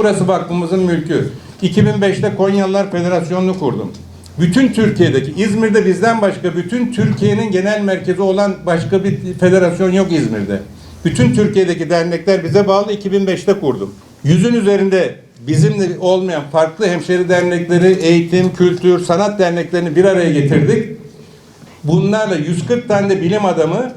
burası vakfımızın mülkü. 2005'te Konyalılar Federasyonu'nu kurdum. Bütün Türkiye'deki, İzmir'de bizden başka bütün Türkiye'nin genel merkezi olan başka bir federasyon yok İzmir'de. Bütün Türkiye'deki dernekler bize bağlı 2005'te kurdum. Yüzün üzerinde bizimle olmayan farklı hemşeri dernekleri, eğitim, kültür, sanat derneklerini bir araya getirdik. Bunlarla 140 tane de bilim adamı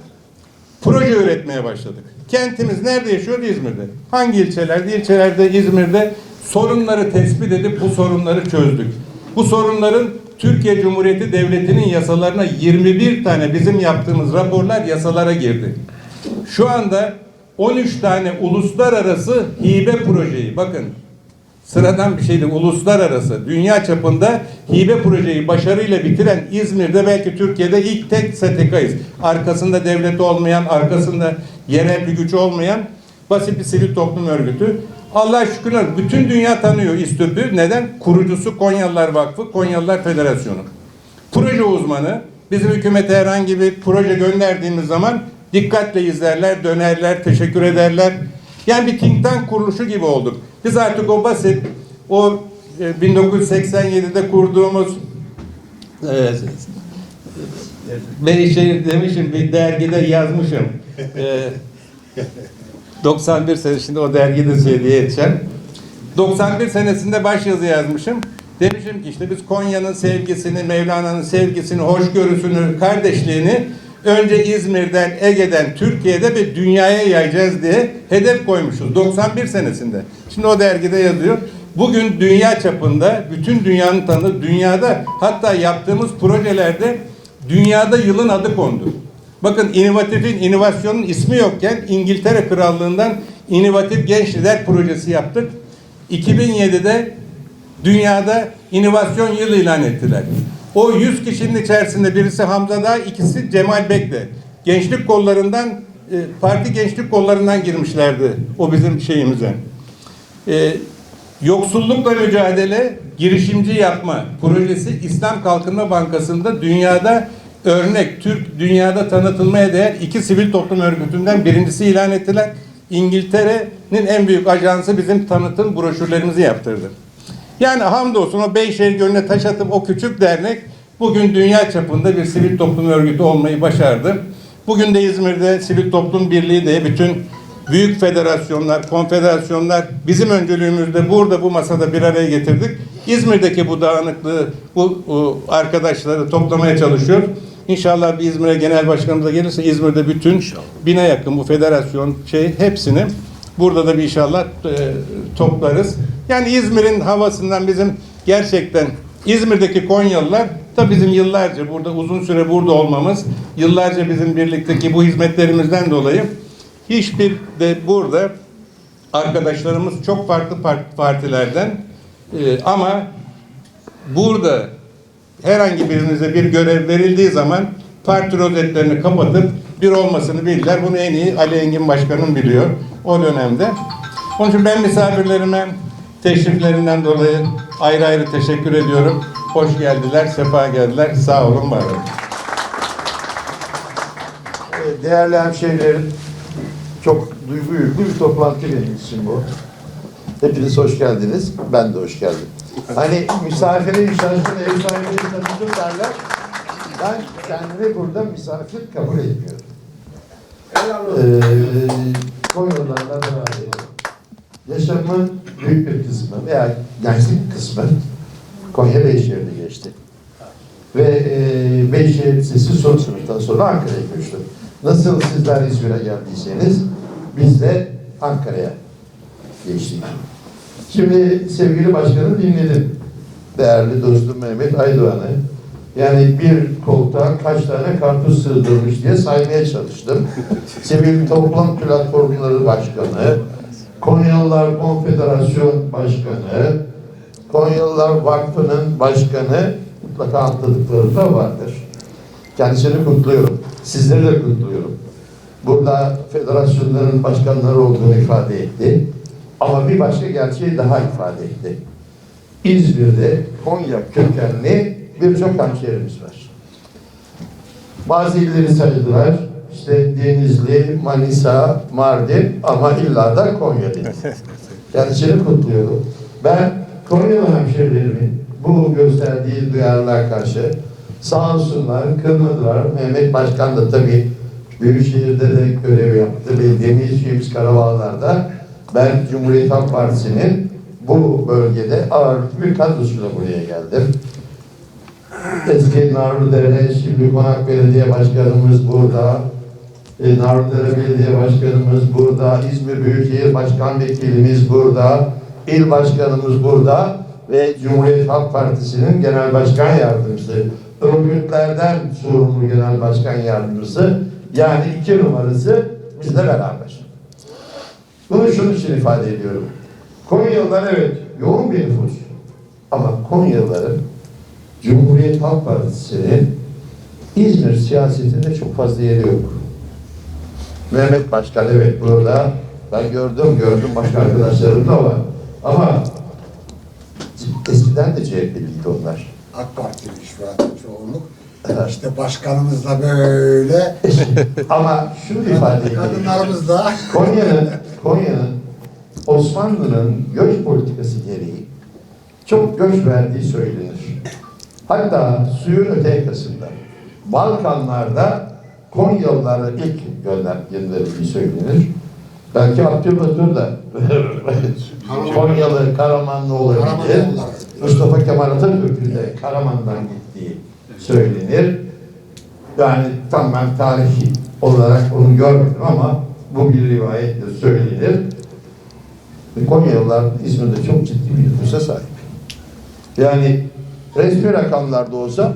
proje üretmeye başladık. Kentimiz nerede yaşıyor? İzmir'de. Hangi ilçelerde? İlçelerde, İzmir'de sorunları tespit edip bu sorunları çözdük. Bu sorunların Türkiye Cumhuriyeti Devleti'nin yasalarına 21 tane bizim yaptığımız raporlar yasalara girdi. Şu anda 13 tane uluslararası hibe projeyi bakın sıradan bir şeydi uluslararası dünya çapında hibe projeyi başarıyla bitiren İzmir'de belki Türkiye'de ilk tek STK'yız. Arkasında devleti olmayan, arkasında yerel bir güç olmayan basit bir sivil toplum örgütü. Allah şükürler bütün dünya tanıyor İSTÜP'ü. Neden? Kurucusu Konyalılar Vakfı, Konyalılar Federasyonu. Proje uzmanı bizim hükümete herhangi bir proje gönderdiğimiz zaman dikkatle izlerler, dönerler, teşekkür ederler. Yani bir think tank kuruluşu gibi olduk. Biz artık o basit, o e, 1987'de kurduğumuz e, ben şey demişim bir dergide yazmışım. E, 91 senesinde o dergide hediye edeceğim. 91 senesinde başyazı yazmışım. Demişim ki işte biz Konya'nın sevgisini, Mevlana'nın sevgisini, hoşgörüsünü, kardeşliğini önce İzmir'den, Ege'den, Türkiye'de ve dünyaya yayacağız diye hedef koymuşuz. 91 senesinde. Şimdi o dergide yazıyor. Bugün dünya çapında, bütün dünyanın tanıdığı, dünyada hatta yaptığımız projelerde dünyada yılın adı kondu. Bakın inovatifin, inovasyonun ismi yokken İngiltere Krallığından inovatif genç lider projesi yaptık. 2007'de dünyada inovasyon yılı ilan ettiler. O 100 kişinin içerisinde birisi Hamza Dağ, ikisi Cemal Bekle. Gençlik kollarından, e, parti gençlik kollarından girmişlerdi o bizim şeyimize. E, Yoksullukla mücadele, girişimci yapma projesi İslam Kalkınma Bankası'nda dünyada örnek, Türk dünyada tanıtılmaya değer iki sivil toplum örgütünden birincisi ilan ettiler. İngiltere'nin en büyük ajansı bizim tanıtım broşürlerimizi yaptırdı. Yani hamdolsun o Beyşehir Gölü'ne taş atıp o küçük dernek bugün dünya çapında bir sivil toplum örgütü olmayı başardı. Bugün de İzmir'de Sivil Toplum Birliği de bütün büyük federasyonlar, konfederasyonlar bizim öncülüğümüzde burada bu masada bir araya getirdik. İzmir'deki bu dağınıklığı, bu bu arkadaşları toplamaya çalışıyor. İnşallah bir İzmir'e genel başkanımıza gelirse İzmir'de bütün bine yakın bu federasyon şey hepsini burada da bir inşallah e, toplarız. Yani İzmir'in havasından bizim gerçekten İzmir'deki Konyalılar da bizim yıllarca burada uzun süre burada olmamız, yıllarca bizim birlikteki bu hizmetlerimizden dolayı hiçbir de burada arkadaşlarımız çok farklı part- partilerden e, ama burada herhangi birinize bir görev verildiği zaman parti rozetlerini kapatıp bir olmasını bilirler. Bunu en iyi Ali Engin Başkanım biliyor o dönemde. Onun için ben misafirlerime teşriflerinden dolayı ayrı ayrı teşekkür ediyorum. Hoş geldiler, sefa geldiler. Sağ olun, var olun. Değerli hemşehrilerim, çok duygu yüklü bir toplantı benim için bu. Hepiniz hoş geldiniz. Ben de hoş geldim. Hani misafirin şaşkın ev tanıdım derler. Ben kendimi burada misafir kabul etmiyorum. Ee, Konyalılarla beraber yaşamın büyük bir kısmı veya gençlik kısmı Konya Beyşehir'de geçti. Ve e, Beyşehir Lisesi son sınıftan sonra Ankara'ya göçtüm. Nasıl sizler İzmir'e geldiyseniz biz de Ankara'ya geçtik. Şimdi sevgili başkanı dinledim. Değerli dostum Mehmet Aydoğan'ı. Yani bir koltuğa kaç tane karpuz sığdırmış diye saymaya çalıştım. Sivil Toplum Platformları Başkanı, Konyalılar Konfederasyon Başkanı, Konyalılar Vakfı'nın başkanı mutlaka atladıkları da vardır. Kendisini kutluyorum. Sizleri de kutluyorum. Burada federasyonların başkanları olduğunu ifade etti. Ama bir başka gerçeği daha ifade etti. İzmir'de Konya kökenli birçok hemşehrimiz var. Bazı illeri saydılar. İşte Denizli, Manisa, Mardin ama illa da Konya dedi. Kendisini kutluyorum. Ben Konyalı hemşerilerimin bu gösterdiği duyarlılığa karşı sağ olsunlar, kırmadılar. Mehmet Başkan da tabii Büyükşehir'de de görev yaptı. Belediye meclisimiz Karabağlar'da ben Cumhuriyet Halk Partisi'nin bu bölgede ağırlıklı bir kadrosuyla buraya geldim. Eski Narlıdere, şimdi Belediye Başkanımız burada. E, Narlıdere Belediye Başkanımız burada. İzmir Büyükşehir Başkan Vekilimiz burada. İl Başkanımız burada. Ve Cumhuriyet Halk Partisi'nin Genel Başkan Yardımcısı. Örgütlerden sorumlu Genel Başkan Yardımcısı. Yani iki numarası bizle beraber. Bunu şunun için ifade ediyorum. Konyalılar evet yoğun bir nüfus. Ama Konyalıların Cumhuriyet Halk Partisi'nin İzmir siyasetinde çok fazla yeri yok. Mehmet Başkan evet burada. Ben gördüm, gördüm başka arkadaşlarım da var. Ama eskiden de CHP'liydi onlar. AK Partili şu an çoğunluk. İşte başkanımız da böyle, Ama şunu ifade edeyim. kadınlarımız da Konya'nın Konya'nın Osmanlı'nın göç politikası gereği çok göç verdiği söylenir. Hatta suyun öte yakasında Balkanlarda Konyalılara ilk gönder, gönderildiği söylenir. Belki Abdülbatur da Konyalı, Karamanlı olabilir. Mustafa Kemal Atatürk'ün de Karaman'dan gittiği söylenir. Yani tam ben tarihi olarak onu görmedim ama bu bir rivayetle söylenir. Konyalılar İzmir'de çok ciddi bir nüfusa sahip. Yani resmi rakamlarda olsa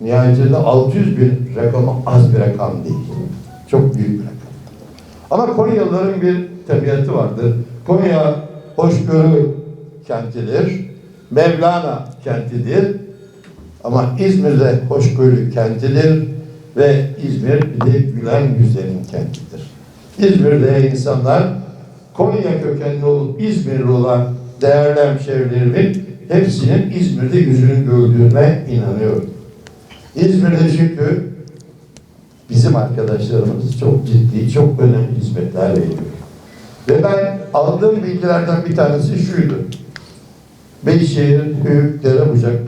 nihayetinde 600 bin rakamı az bir rakam değil. Çok büyük bir rakam. Ama Konyalıların bir tabiatı vardır. Konya hoşgörü kentidir. Mevlana kentidir. Ama İzmir'de hoşgörü kentidir ve İzmir bir de gülen yüzlerin kentidir. İzmir'de insanlar Konya kökenli olup İzmirli olan değerli hemşerilerimin hepsinin İzmir'de yüzünün güldüğüne inanıyorum. İzmir'de çünkü bizim arkadaşlarımız çok ciddi, çok önemli hizmetler veriyor. Ve ben aldığım bilgilerden bir tanesi şuydu. Beyşehir'in Höyükdere Bucak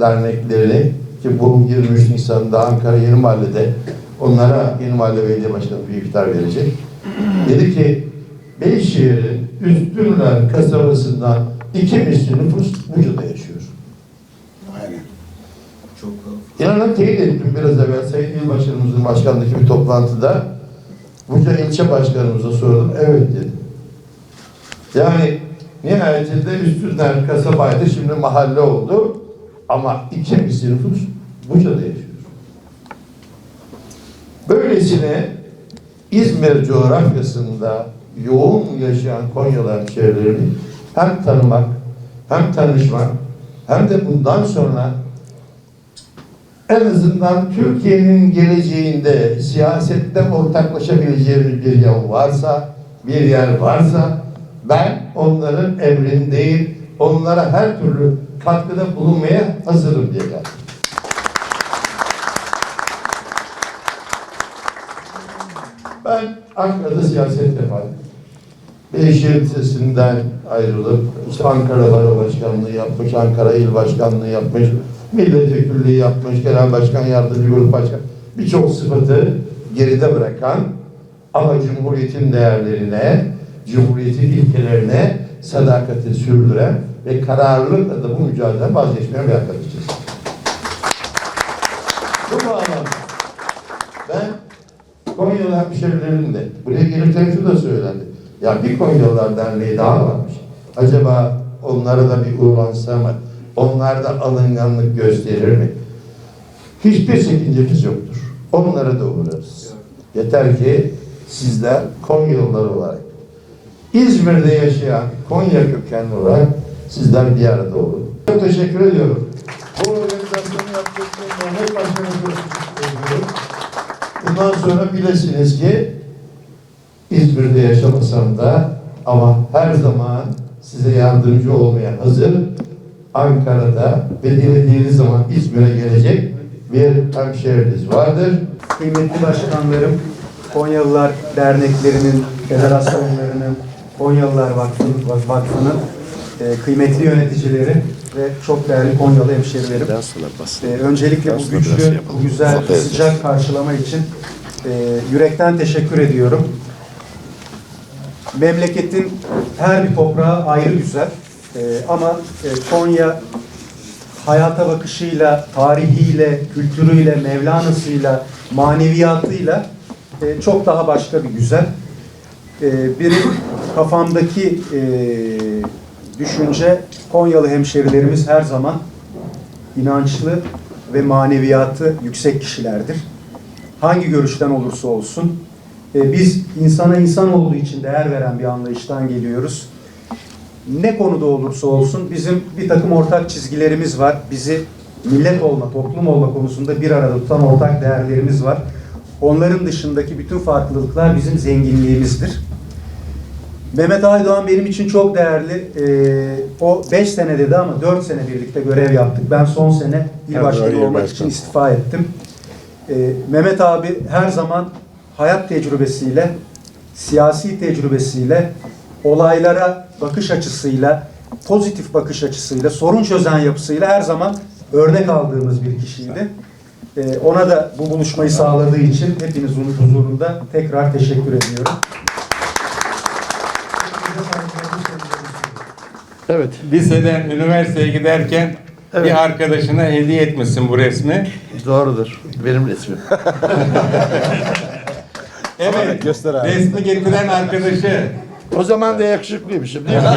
derneklerini ki bu 23 Nisan'da Ankara Yeni Mahalle'de onlara Yeni Mahalle Belediye Başkanı bir iftar verecek. Dedi ki Beyşehir'in Üstünler kasabasından iki misli nüfus Buca'da yaşıyor. Aynen. İnanın teyit ettim biraz evvel Sayın İl Başkanımızın başkanlığı bir toplantıda. Buca ilçe başkanımıza sordum. Evet dedi. Yani nihayetinde üstünden kasabaydı şimdi mahalle oldu. Ama iki misli nüfus Buca'da yaşıyor. Böylesine İzmir coğrafyasında yoğun yaşayan Konyalı hemşehrilerini hem tanımak, hem tanışmak, hem de bundan sonra en azından Türkiye'nin geleceğinde siyasette ortaklaşabileceğimiz bir yer varsa, bir yer varsa ben onların emrindeyim. Onlara her türlü katkıda bulunmaya hazırım diye geldim. Ben Ankara'da siyaset yapardım. Beyşehir Lisesi'nden ayrılıp işte Ankara Baro Başkanlığı yapmış, Ankara İl Başkanlığı yapmış, milletvekilliği yapmış, genel başkan yardımcı grup başkan. Birçok sıfatı geride bırakan ama Cumhuriyet'in değerlerine, Cumhuriyet'in ilkelerine sadakati sürdüren ve kararlılıkla da bu mücadeleden vazgeçmeyen bir arkadaşız. Bu bağlamda ben Konyalı hemşerilerin de buraya gelirken şu da söylendi. Ya bir Konyalılar Derneği daha varmış. Acaba onlara da bir uğransa mı? Onlar da alınganlık gösterir mi? Hiçbir sakıncamız yoktur. Onlara da uğrarız. Yeter ki sizler Konyalılar olarak İzmir'de yaşayan Konya kökenli olarak sizler bir arada olun. Çok teşekkür ediyorum. Bu organizasyonu yaptığınız Mehmet teşekkür ediyorum. Bundan sonra bilesiniz ki İzmir'de yaşamasam da ama her zaman size yardımcı olmaya hazır. Ankara'da ve dilediğiniz zaman İzmir'e gelecek bir hemşehriniz vardır. kıymetli başkanlarım, Konyalılar derneklerinin, federasyonlarının, Konyalılar Vakfı'nın e, kıymetli yöneticileri ve çok değerli Konyalı hemşerilerim. E, öncelikle bu güçlü, bu güzel, sıcak karşılama için e, yürekten teşekkür ediyorum. Memleketin her bir toprağı ayrı güzel. E, ama e, Konya hayata bakışıyla, tarihiyle, kültürüyle, Mevlana'sıyla, maneviyatıyla e, çok daha başka bir güzel. E, benim kafamdaki e, düşünce Konyalı hemşerilerimiz her zaman inançlı ve maneviyatı yüksek kişilerdir. Hangi görüşten olursa olsun. E, biz insana insan olduğu için değer veren bir anlayıştan geliyoruz ne konuda olursa olsun bizim bir takım ortak çizgilerimiz var. Bizi millet olma, toplum olma konusunda bir arada tutan ortak değerlerimiz var. Onların dışındaki bütün farklılıklar bizim zenginliğimizdir. Mehmet Aydoğan benim için çok değerli. Ee, o 5 sene dedi ama 4 sene birlikte görev yaptık. Ben son sene il başkanı olmak için istifa ettim. Ee, Mehmet abi her zaman hayat tecrübesiyle, siyasi tecrübesiyle, olaylara bakış açısıyla, pozitif bakış açısıyla, sorun çözen yapısıyla her zaman örnek aldığımız bir kişiydi. Ee, ona da bu buluşmayı sağladığı için hepinizin huzurunda tekrar teşekkür ediyorum. Evet. Liseden üniversiteye giderken bir arkadaşına hediye etmişsin bu resmi. Doğrudur. Benim resmim. Evet. göster abi. Resmi getiren arkadaşı. O zaman da yakışıklıymışım değil mi?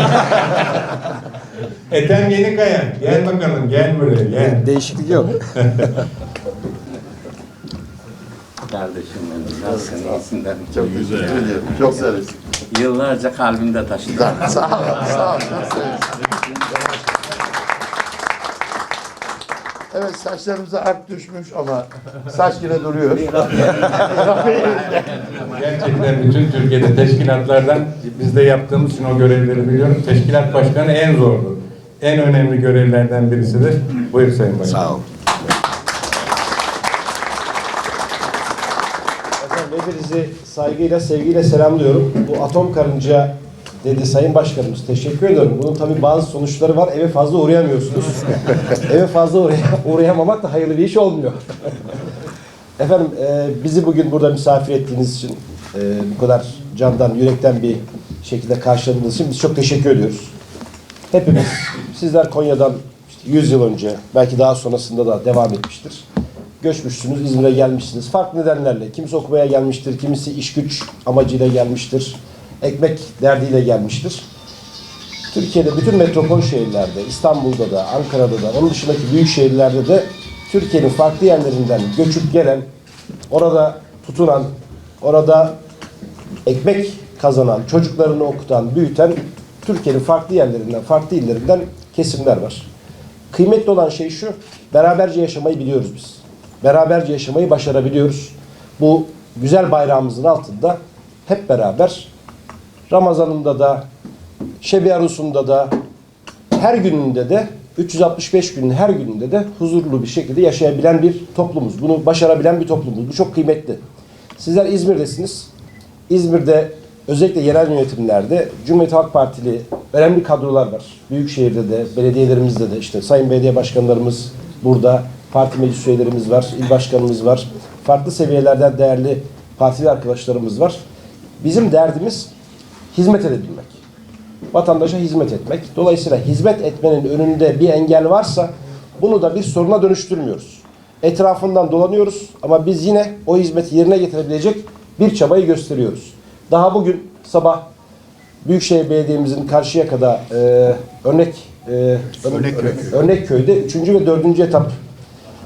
Ethem Yenikaya. Gel bakalım gel buraya gel. Değişiklik yok. Kardeşim benim. Nasılsın? İyisin de. Çok güzel. Çok güzel. Yıllarca kalbimde taşıdım. Sağ ol. Sağ ol. Çok sevindim. Evet saçlarımıza art düşmüş ama saç yine duruyor. Gerçekten bütün Türkiye'de teşkilatlardan biz de yaptığımız için o görevleri biliyorum. Teşkilat başkanı en zordu. En önemli görevlerden birisidir. Buyur Sayın Başkan. Sağ ol. Efendim hepinizi saygıyla, sevgiyle selamlıyorum. Bu atom karınca dedi Sayın Başkanımız. Teşekkür ediyorum. Bunun tabii bazı sonuçları var. Eve fazla uğrayamıyorsunuz. Eve fazla uğray- uğrayamamak da hayırlı bir iş olmuyor. Efendim e, bizi bugün burada misafir ettiğiniz için e, bu kadar candan, yürekten bir şekilde karşıladığınız için biz çok teşekkür ediyoruz. Hepimiz, sizler Konya'dan işte 100 yıl önce, belki daha sonrasında da devam etmiştir. Göçmüşsünüz, İzmir'e gelmişsiniz. Farklı nedenlerle. Kimisi okumaya gelmiştir, kimisi iş güç amacıyla gelmiştir. Ekmek derdiyle gelmiştir. Türkiye'de bütün metropol şehirlerde, İstanbul'da da, Ankara'da da, onun dışındaki büyük şehirlerde de Türkiye'nin farklı yerlerinden göçüp gelen, orada tutunan, orada ekmek kazanan, çocuklarını okutan, büyüten Türkiye'nin farklı yerlerinden, farklı illerinden kesimler var. Kıymetli olan şey şu, beraberce yaşamayı biliyoruz biz. Beraberce yaşamayı başarabiliyoruz. Bu güzel bayrağımızın altında hep beraber Ramazan'ında da, Şebi Arus'unda da, her gününde de 365 günün her gününde de huzurlu bir şekilde yaşayabilen bir toplumuz. Bunu başarabilen bir toplumuz. Bu çok kıymetli. Sizler İzmir'desiniz. İzmir'de özellikle yerel yönetimlerde Cumhuriyet Halk Partili önemli kadrolar var. Büyükşehir'de de, belediyelerimizde de işte sayın belediye başkanlarımız burada, parti meclis üyelerimiz var, il başkanımız var. Farklı seviyelerden değerli partili arkadaşlarımız var. Bizim derdimiz hizmet edebilmek vatandaşa hizmet etmek. Dolayısıyla hizmet etmenin önünde bir engel varsa bunu da bir soruna dönüştürmüyoruz. Etrafından dolanıyoruz ama biz yine o hizmeti yerine getirebilecek bir çabayı gösteriyoruz. Daha bugün sabah Büyükşehir Belediye'mizin Karşıyaka'da e, örnek e, örnek, örnek köyde 3. ve 4. etap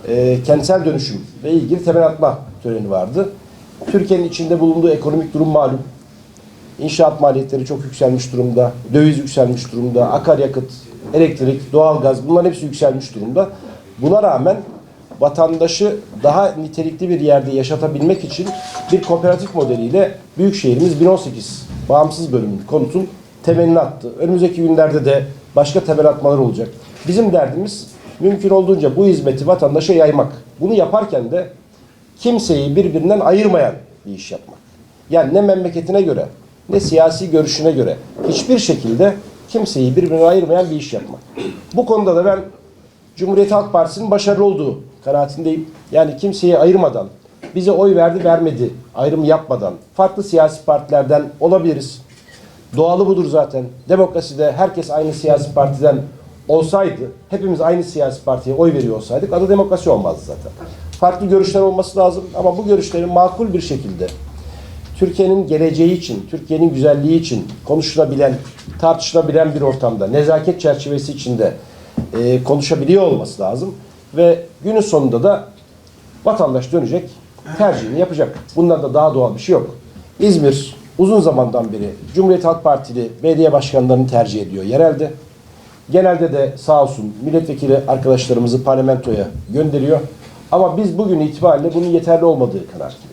e, kentsel dönüşümle ilgili temel atma töreni vardı. Türkiye'nin içinde bulunduğu ekonomik durum malum. İnşaat maliyetleri çok yükselmiş durumda. Döviz yükselmiş durumda. Akaryakıt, elektrik, doğalgaz bunların hepsi yükselmiş durumda. Buna rağmen vatandaşı daha nitelikli bir yerde yaşatabilmek için bir kooperatif modeliyle Büyükşehirimiz 1018 bağımsız bölümün konutun temelini attı. Önümüzdeki günlerde de başka temel atmalar olacak. Bizim derdimiz mümkün olduğunca bu hizmeti vatandaşa yaymak. Bunu yaparken de kimseyi birbirinden ayırmayan bir iş yapmak. Yani ne memleketine göre, ne siyasi görüşüne göre, hiçbir şekilde kimseyi birbirine ayırmayan bir iş yapmak. Bu konuda da ben Cumhuriyet Halk Partisi'nin başarılı olduğu kanaatindeyim. Yani kimseyi ayırmadan, bize oy verdi vermedi ayrım yapmadan, farklı siyasi partilerden olabiliriz. Doğalı budur zaten. Demokraside herkes aynı siyasi partiden olsaydı, hepimiz aynı siyasi partiye oy veriyor olsaydık adı demokrasi olmazdı zaten. Farklı görüşler olması lazım ama bu görüşlerin makul bir şekilde Türkiye'nin geleceği için, Türkiye'nin güzelliği için konuşulabilen, tartışılabilen bir ortamda, nezaket çerçevesi içinde e, konuşabiliyor olması lazım. Ve günün sonunda da vatandaş dönecek, tercihini yapacak. Bundan da daha doğal bir şey yok. İzmir uzun zamandan beri Cumhuriyet Halk Partili belediye başkanlarını tercih ediyor yerelde. Genelde de sağ olsun milletvekili arkadaşlarımızı parlamentoya gönderiyor. Ama biz bugün itibariyle bunun yeterli olmadığı kanaatindeyiz.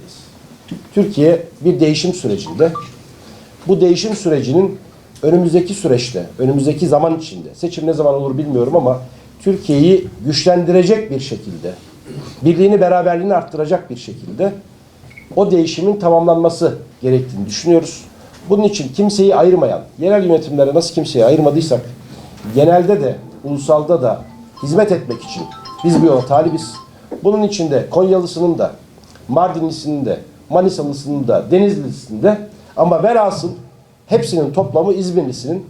Türkiye bir değişim sürecinde. Bu değişim sürecinin önümüzdeki süreçte, önümüzdeki zaman içinde, seçim ne zaman olur bilmiyorum ama Türkiye'yi güçlendirecek bir şekilde, birliğini, beraberliğini arttıracak bir şekilde o değişimin tamamlanması gerektiğini düşünüyoruz. Bunun için kimseyi ayırmayan, yerel yönetimlere nasıl kimseyi ayırmadıysak, genelde de, ulusalda da hizmet etmek için biz bu yola talibiz. Bunun için de Konyalısının da, Mardinlisinin de, Manisalısının da, Denizlisinin de ama velhasıl hepsinin toplamı İzmirlisinin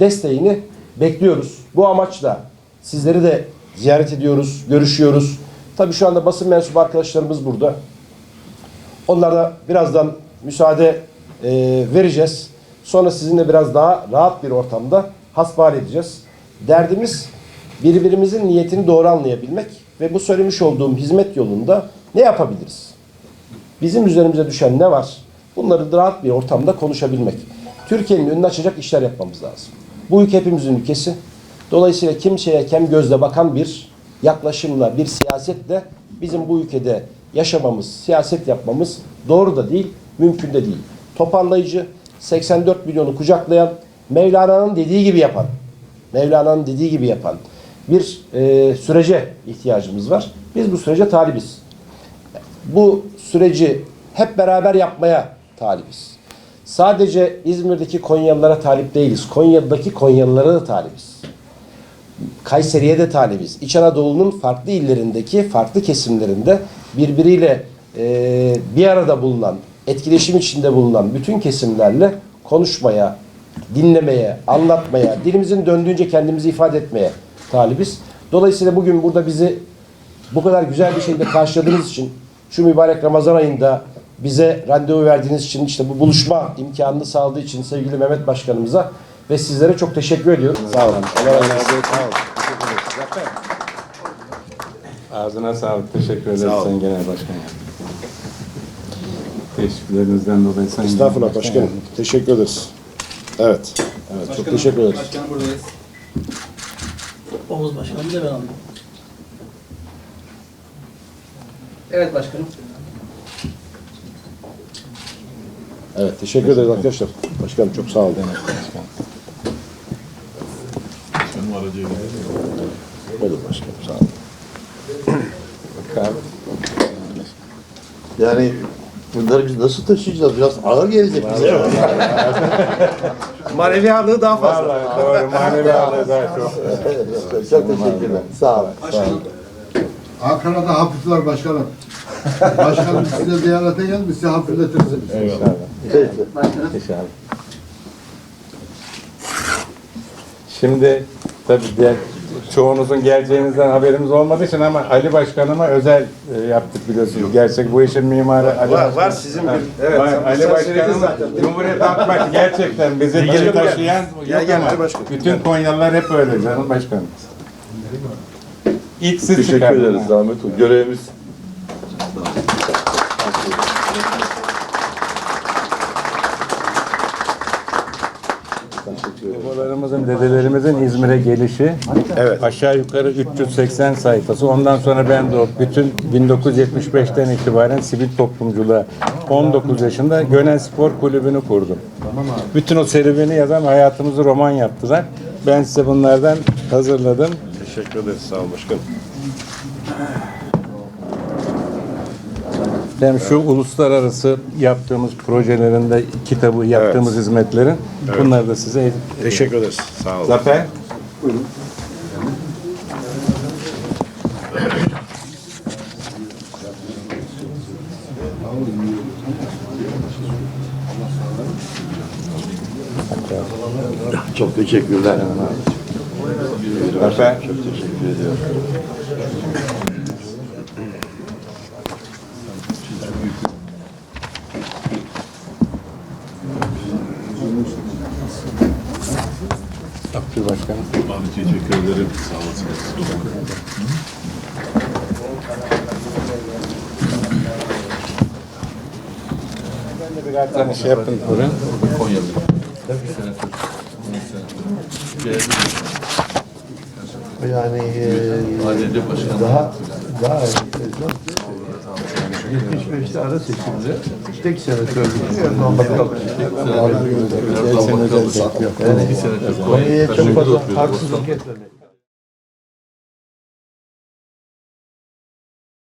desteğini bekliyoruz. Bu amaçla sizleri de ziyaret ediyoruz, görüşüyoruz. Tabii şu anda basın mensubu arkadaşlarımız burada. Onlara birazdan müsaade e, vereceğiz. Sonra sizinle biraz daha rahat bir ortamda hasbihal edeceğiz. Derdimiz birbirimizin niyetini doğru anlayabilmek ve bu söylemiş olduğum hizmet yolunda ne yapabiliriz? Bizim üzerimize düşen ne var? Bunları rahat bir ortamda konuşabilmek. Türkiye'nin önünü açacak işler yapmamız lazım. Bu ülke hepimizin ülkesi. Dolayısıyla kimseye kem gözle bakan bir yaklaşımla, bir siyasetle bizim bu ülkede yaşamamız, siyaset yapmamız doğru da değil, mümkün de değil. Toparlayıcı, 84 milyonu kucaklayan, Mevlana'nın dediği gibi yapan, Mevlana'nın dediği gibi yapan bir e, sürece ihtiyacımız var. Biz bu sürece talibiz bu süreci hep beraber yapmaya talibiz. Sadece İzmir'deki Konyalılara talip değiliz. Konya'daki Konyalılara da talibiz. Kayseri'ye de talibiz. İç Anadolu'nun farklı illerindeki farklı kesimlerinde birbiriyle e, bir arada bulunan, etkileşim içinde bulunan bütün kesimlerle konuşmaya, dinlemeye, anlatmaya, dilimizin döndüğünce kendimizi ifade etmeye talibiz. Dolayısıyla bugün burada bizi bu kadar güzel bir şekilde karşıladığınız için, şu mübarek Ramazan ayında bize randevu verdiğiniz için, işte bu buluşma imkanını sağladığı için sevgili Mehmet Başkanımıza ve sizlere çok teşekkür ediyorum. Sağ olun. Allah razı olsun. Sağ olun. Ağzına sağlık. Teşekkür ederiz Sayın Genel Başkan. Teşekkürlerinizden dolayı Sayın Estağfurullah Genel başkanım. Teşekkür ederiz. Evet. Evet, çok teşekkür ederiz. Başkanım buradayız. Oğuz Başkanım da ben aldım. Evet başkanım. Evet, teşekkür ederiz arkadaşlar. Başkanım çok sağ olun. Buyurun başkanım, sağ olun. Başkan. Yani bunları biz nasıl taşıyacağız? Biraz ağır gelecek bize. Manevi ağırlığı daha fazla. Vallahi doğru. Manevi ağırlığı daha çok. Çok teşekkürler. Sağ olun. Başkanım. Ankara'da hafifler başkanım. Başkanım size ziyarete gelmiş, size hafifletirsiniz. İnşallah. Peki. Başkanım. İnşallah. Şimdi tabii diğer çoğunuzun geleceğinizden haberimiz olmadığı için ama Ali Başkanıma özel e, yaptık biliyorsunuz. Gerçek bu işin mimarı Ali Var, Başkan. var sizin bir- evet, var. Ali Başkanım. Cumhuriyet Halk Partisi gerçekten bizi gel. taşıyan yok ama bütün Konyalılar hep öyle canım başkanım. İlk siz Teşekkür çıkardınız. ederiz Ahmet Hoca. Görevimiz Babalarımızın, dedelerimizin İzmir'e gelişi Evet. aşağı yukarı 380 sayfası. Ondan sonra ben de o bütün 1975'ten itibaren sivil toplumculuğa 19 yaşında Gönen Spor Kulübü'nü kurdum. Bütün o serüveni yazan hayatımızı roman yaptılar. Ben size bunlardan hazırladım. Teşekkür ederiz, sağ olun başkanım. Hem şu uluslararası yaptığımız projelerinde kitabı, yaptığımız hizmetlerin bunlar da size Teşekkür ederiz. Sağ olun. Zafer. Çok teşekkürler. Zafer. Çok teşekkür ediyorum. Başkanım. Abi teşekkür ederim. Sağ olasınız. Birer tane şey yapın oraya. Yani e, daha daha 75'te ara seçimde tek Erdoğan Bakan. Gelsin özel yok. Konya'ya çok fazla haksızlık etmemek.